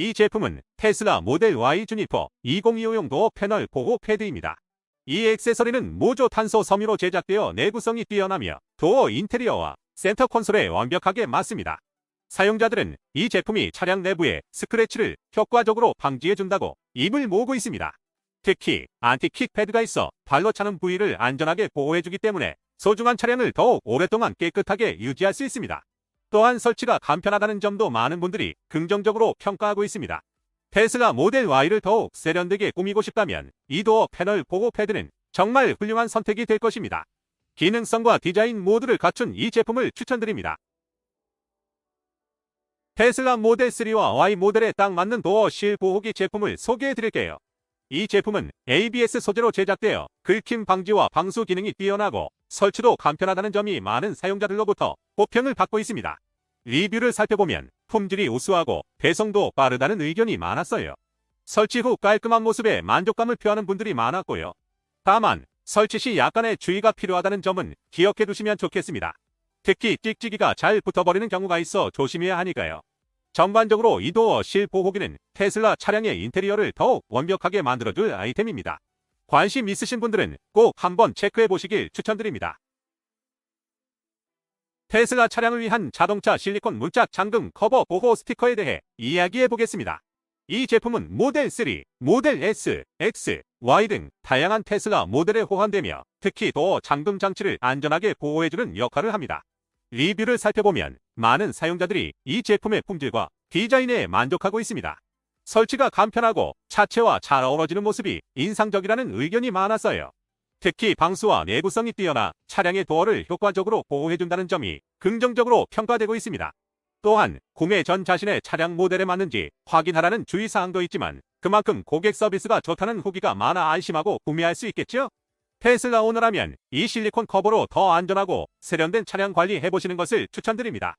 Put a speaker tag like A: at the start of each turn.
A: 이 제품은 테슬라 모델 Y 주니퍼 2025용 도어 패널 보호 패드입니다. 이 액세서리는 모조 탄소 섬유로 제작되어 내구성이 뛰어나며 도어 인테리어와 센터 콘솔에 완벽하게 맞습니다. 사용자들은 이 제품이 차량 내부의 스크래치를 효과적으로 방지해준다고 입을 모으고 있습니다. 특히 안티킥 패드가 있어 발로 차는 부위를 안전하게 보호해주기 때문에 소중한 차량을 더욱 오랫동안 깨끗하게 유지할 수 있습니다. 또한 설치가 간편하다는 점도 많은 분들이 긍정적으로 평가하고 있습니다. 테슬라 모델 Y를 더욱 세련되게 꾸미고 싶다면 이 도어 패널 보호 패드는 정말 훌륭한 선택이 될 것입니다. 기능성과 디자인 모두를 갖춘 이 제품을 추천드립니다. 테슬라 모델 3와 Y 모델에 딱 맞는 도어 실 보호기 제품을 소개해 드릴게요. 이 제품은 ABS 소재로 제작되어 긁힘 방지와 방수 기능이 뛰어나고 설치도 간편하다는 점이 많은 사용자들로부터 호평을 받고 있습니다. 리뷰를 살펴보면 품질이 우수하고 배송도 빠르다는 의견이 많았어요. 설치 후 깔끔한 모습에 만족감을 표하는 분들이 많았고요. 다만 설치 시 약간의 주의가 필요하다는 점은 기억해 두시면 좋겠습니다. 특히 찍찍이가 잘 붙어버리는 경우가 있어 조심해야 하니까요. 전반적으로 이 도어 실 보호기는 테슬라 차량의 인테리어를 더욱 완벽하게 만들어줄 아이템입니다. 관심 있으신 분들은 꼭 한번 체크해 보시길 추천드립니다. 테슬라 차량을 위한 자동차 실리콘 문짝 잠금 커버 보호 스티커에 대해 이야기해 보겠습니다. 이 제품은 모델 3, 모델 S, X, Y 등 다양한 테슬라 모델에 호환되며 특히 도어 잠금 장치를 안전하게 보호해주는 역할을 합니다. 리뷰를 살펴보면 많은 사용자들이 이 제품의 품질과 디자인에 만족하고 있습니다. 설치가 간편하고 차체와 잘 어우러지는 모습이 인상적이라는 의견이 많았어요. 특히 방수와 내구성이 뛰어나 차량의 도어를 효과적으로 보호해준다는 점이 긍정적으로 평가되고 있습니다. 또한 구매 전 자신의 차량 모델에 맞는지 확인하라는 주의사항도 있지만 그만큼 고객 서비스가 좋다는 후기가 많아 안심하고 구매할 수 있겠죠? 테슬라 오너라면 이 실리콘 커버로 더 안전하고 세련된 차량 관리 해보시는 것을 추천드립니다.